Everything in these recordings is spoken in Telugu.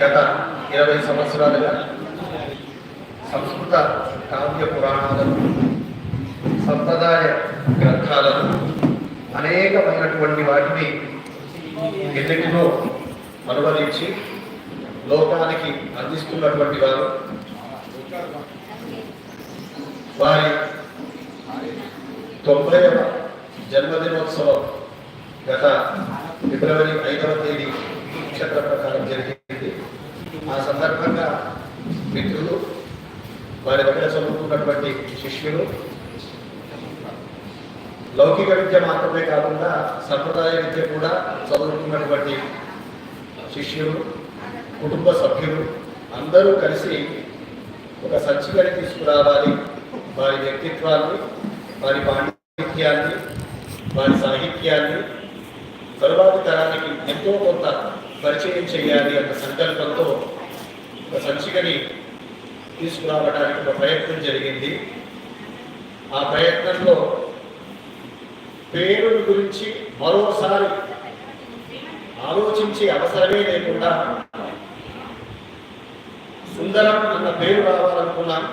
గత ఇరవై సంవత్సరాలుగా సంస్కృత కావ్య పురాణాలను సంప్రదాయ గ్రంథాలను అనేకమైనటువంటి వాటిని ఎన్నిటిలో అనువదించి లోకానికి అందిస్తున్నటువంటి వారు వారి తొంభైవ జన్మదినోత్సవం గత ఫిబ్రవరి ఐదవ తేదీ నక్షత్ర ప్రకారం జరిగింది. ఆ సందర్భంగా మిత్రులు వారి దగ్గర చదువుకున్నటువంటి శిష్యులు లౌకిక విద్య మాత్రమే కాకుండా సంప్రదాయ విద్య కూడా చదువుకున్నటువంటి శిష్యులు కుటుంబ సభ్యులు అందరూ కలిసి ఒక సంచికని తీసుకురావాలి. వారి వ్యక్తిత్వాన్ని వారి పాండిత్యాన్ని వారి సాహిత్యాన్ని తరువాతి తరానికి ఎంతో కొంత పరిచయం చేయాలి అన్న సంకల్పంతో ఒక సంచికని తీసుకురావడానికి ఒక ప్రయత్నం జరిగింది. ఆ ప్రయత్నంలో పేరు గురించి మరోసారి ఆలోచించే అవసరమే లేకుండా సుందరం అన్న పేరు రావాలనుకున్నాం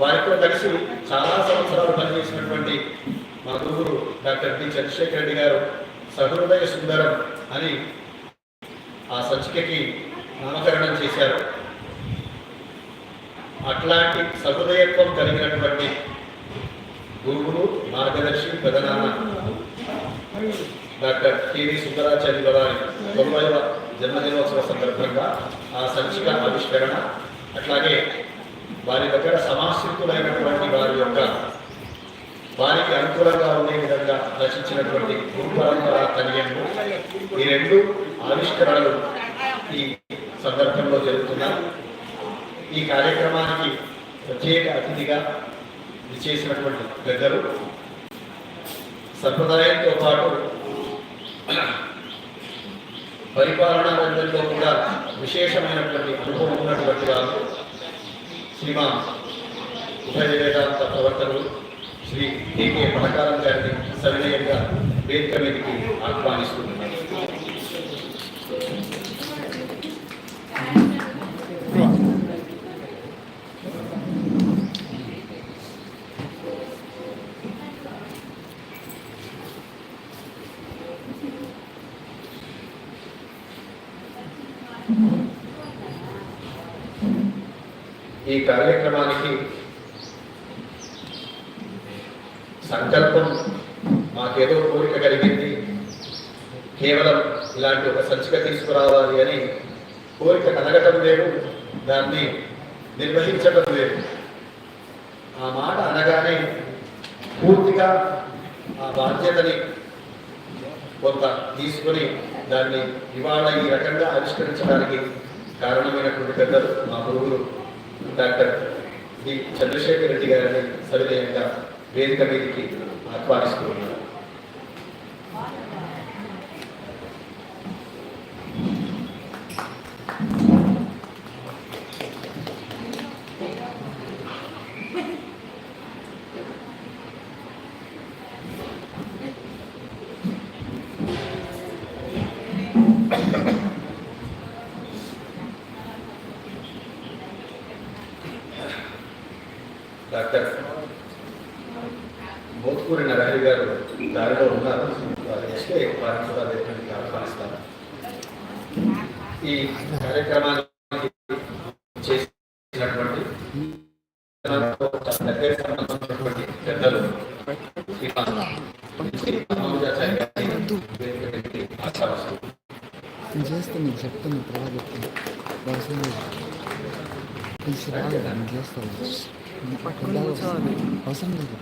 వారితో కలిసి చాలా సంవత్సరాలు పనిచేసినటువంటి మా గురువురు డాక్టర్ డి చంద్రశేఖర్ రెడ్డి గారు సహృదయ సుందరం అని ఆ సంచికకి నామకరణం చేశారు. అట్లాంటి సహృదయత్వం కలిగినటువంటి గురువులు మార్గదర్శి ప్రధాన డాక్టర్ కెవి సుందరాచార్య గారి తొంభైవ జన్మదినోత్సవ సందర్భంగా ఆ సంచిక ఆవిష్కరణ అట్లాగే వారి దగ్గర సమాశ్రితులైనటువంటి వారి యొక్క వారికి అనుకూలంగా ఉండే విధంగా రచించినటువంటి గురు పరంపర తనియము ఈ రెండు ఆవిష్కరణలు ఈ సందర్భంలో జరుగుతున్నాయి ఈ కార్యక్రమానికి ప్రత్యేక అతిథిగా విచ్చేసినటువంటి పెద్దలు సంప్రదాయంతో పాటు పరిపాలనా రంగంలో కూడా విశేషమైనటువంటి అనుభవం ఉన్నటువంటి వారు శ్రీమాన్ ఉభయ వేదాంత ప్రవర్తనలు శ్రీ టీకే పడకాలం గారిని సవినయంగా వేదిక మీదకి ఆహ్వానిస్తున్నారు. ఈ కార్యక్రమానికి సంకల్పం మాకేదో కోరిక కలిగింది. కేవలం ఇలాంటి ఒక సంచిక తీసుకురావాలి అని కోరిక కలగటం లేదు దాన్ని నిర్వహించటం లేదు. ఆ మాట అనగానే పూర్తిగా ఆ బాధ్యతని కొంత తీసుకొని దాన్ని ఇవాళ ఈ రకంగా ఆవిష్కరించడానికి కారణమైనటువంటి పెద్దలు మా గురువులు డాక్టర్ డి చంద్రశేఖర్ రెడ్డి గారిని సవినయంగా వేదిక మీదకి ఆహ్వానిస్తున్నాను డాక్టర్ మోత్కూరి నరహరి గారు దారిలో ఉన్నారు వారు వస్తే వారిని కూడా వేదికకి ఆహ్వానిస్తాను ఈ కార్యక్రమానికి చేసినటువంటి దగ్గర సంబంధం ఉన్నటువంటి పెద్దలు నేను చేస్తాను నీకు చెప్తాను ఇప్పుడు చెప్తాను అవసరం లేదు పిలిచి రాలేదు నేను చేస్తాను అవసరం లేదు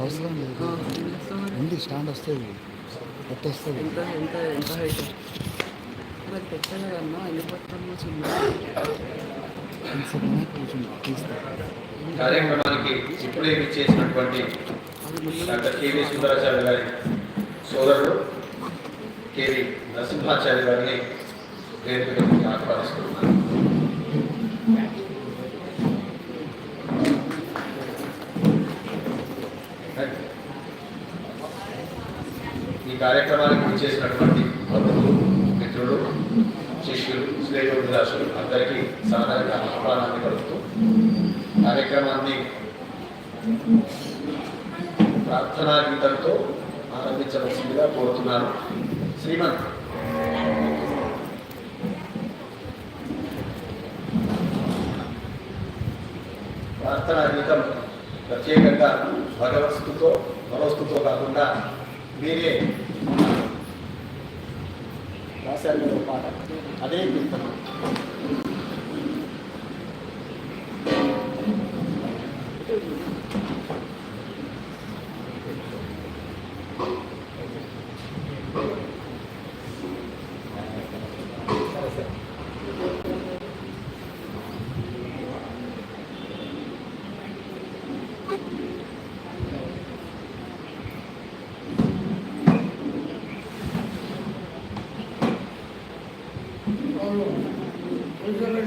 అవసరం లేదు ఉంది స్టాండ్ వస్తుంది పెట్టేస్తుంది ఎంత కూర్చుంది తీస్తాను కార్యక్రమానికి ఇప్పుడే చేసినటువంటి డాక్టర్ కేవీ సుందరాచార్య గారి సోదరుడు కేవీ నరసింహాచార్య గారిని వేదికకి ఆహ్వానిస్తున్నాను. ఈ కార్యక్రమానికి చేసినటువంటి బంధువులు మిత్రులు శిష్యులు శ్రేయోభిలాషులు అందరికీ సాధారణ ఆహ్వానాన్ని కలుపుతూ ఆరంభించవలసిందిగా కోరుతున్నాను శ్రీమంత్ ప్రార్థనా గీతం ప్రత్యేకంగా భగవత్స్తుతో భగవస్తుతో కాకుండా మీరే రాశారు కదా పాట. అదే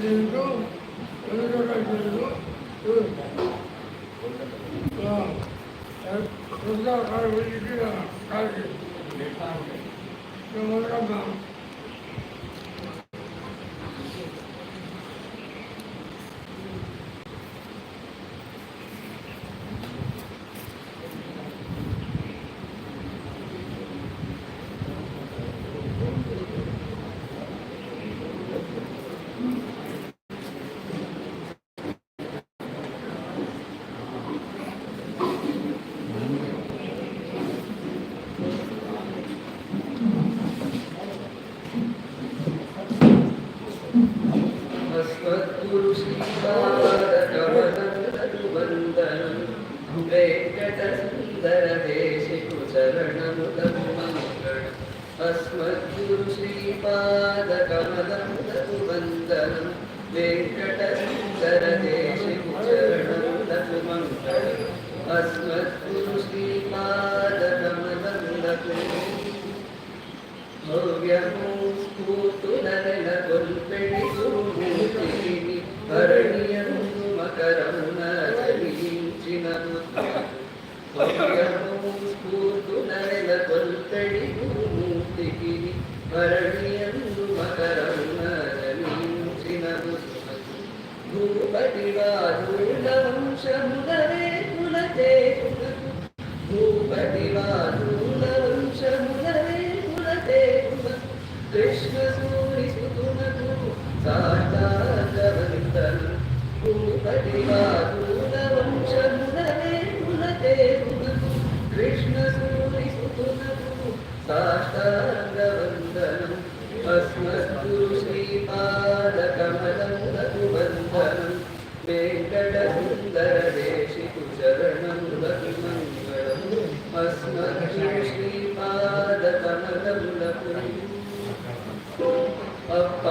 కీర్తన Guru Sri साष्टाङ्गवन्दनम् अस्मद्गुरु श्रीपादकमलं रघुवन्दनं वेङ्कटसुन्दरदेशिकुचरणं रघुमङ्गलम् अस्मद्गुरु श्रीपादकमलं रघुम् अप्प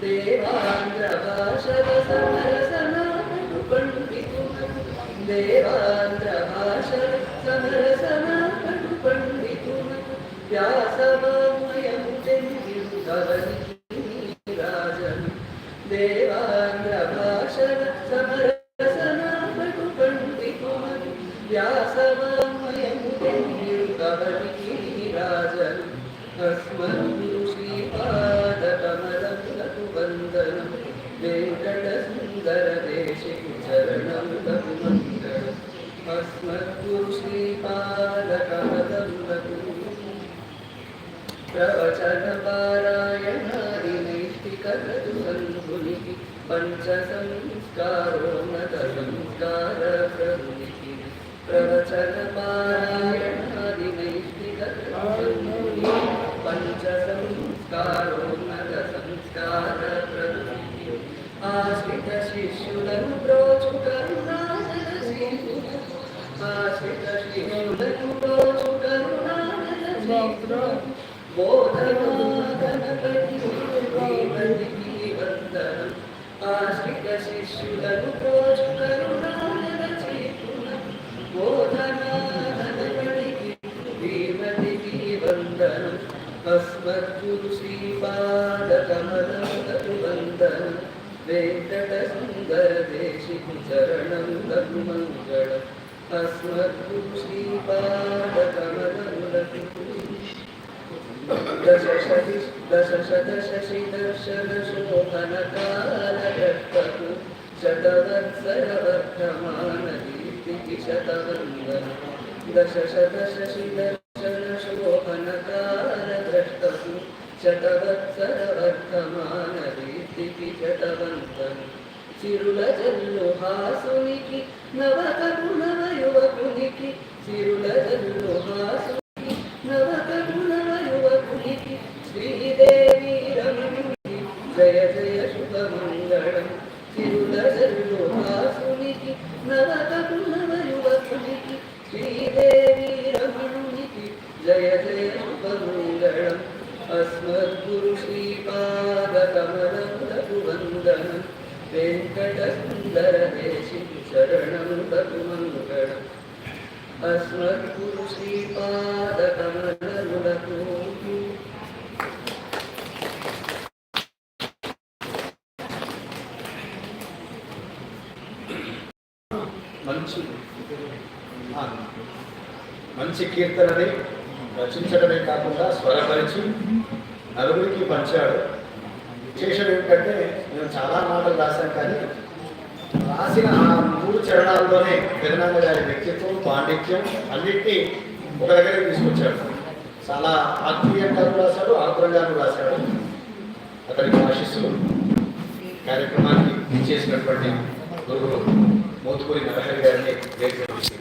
దేవాంధ్ర భాషల సమరసనాడు పండితునకు దేవాంధ్ర భాషల సమరసనాడు పండితునకు వ్యాసవామయము చెందిరు కవనికి రాజను దేవాంధ్ర భాషల సమరసనాడు పండితునకు వ్యాసవామయము చెందిరు కవనికి రాజను అస్మద్గురు శ్రీపాదకమలములకు వందనం వెంకట సుందర దేశికు చరణములకు మంగళం అస్మద్గురు ఆశ్రిత శిష్యులను బ్రోచు కరుణానల శ్రీనులను ఆశ్రిత శిష్యులను బ్రోచు కరుణానల శ్రీనులను బోధనాగణపతి దేవతికి వందనం ఆశ్రిత శిష్యులను బ్రోచు కరుణానల శ్రీనులను బోధనాగణపతికి దేవతికి వందనం అస్మద్గురు శ్రీపాద కమల वेङ्कटसुन्दरदेशिकुचरणं दश तस्मद्गु श्रीपादकमलमुदति दशशतशशिदर्शनशोभनकालकर्तु शतवत्सरवर्धमानकीर्तिः शतवन्दन दशशतशशिदर्शनशोभनकालद्रष्टसु शतवत्सरवर्धमान శతవత్సరవర్ధమానరీతికి శతవంతను సిరుల జల్లు హాసునికి నవకపు నవ యువకునికి చిరుల జల్లు హాసునికి నవకపు నవ యువకునికి శ్రీదేవి రమణునికి జయ జయ శుభమంగళం చిరుల జల్లు హాసునికి నవకపు నవ యువకునికి శ్రీదేవి రమణునికి జయ జయ శుభమంగళం అస్మద్గురు శ్రీపాదకమలములకు వెంకటసుందర దేశికి మంగళం అస్మద్గురు శ్రీపాదకమలములకు మంచి కీర్తనని రచించడమే కాకుండా స్వరపరిచి నలుగురికి పంచాడు. విశేషం ఏంటంటే నేను చాలా మాటలు రాశాను కానీ రాసిన ఆ మూడు చరణాల్లోనే పెదనాన్న గారి వ్యక్తిత్వం పాండిత్యం అన్నింటినీ ఒక దగ్గరికి తీసుకొచ్చాడు. చాలా ఆత్మీయంగాను రాశాడు ఆగ్రహంగాను రాశాడు. అతనికి ఆశిస్సులు కార్యక్రమానికి చేసినటువంటి గురువులు మోతుకూరి నరహరి గారిని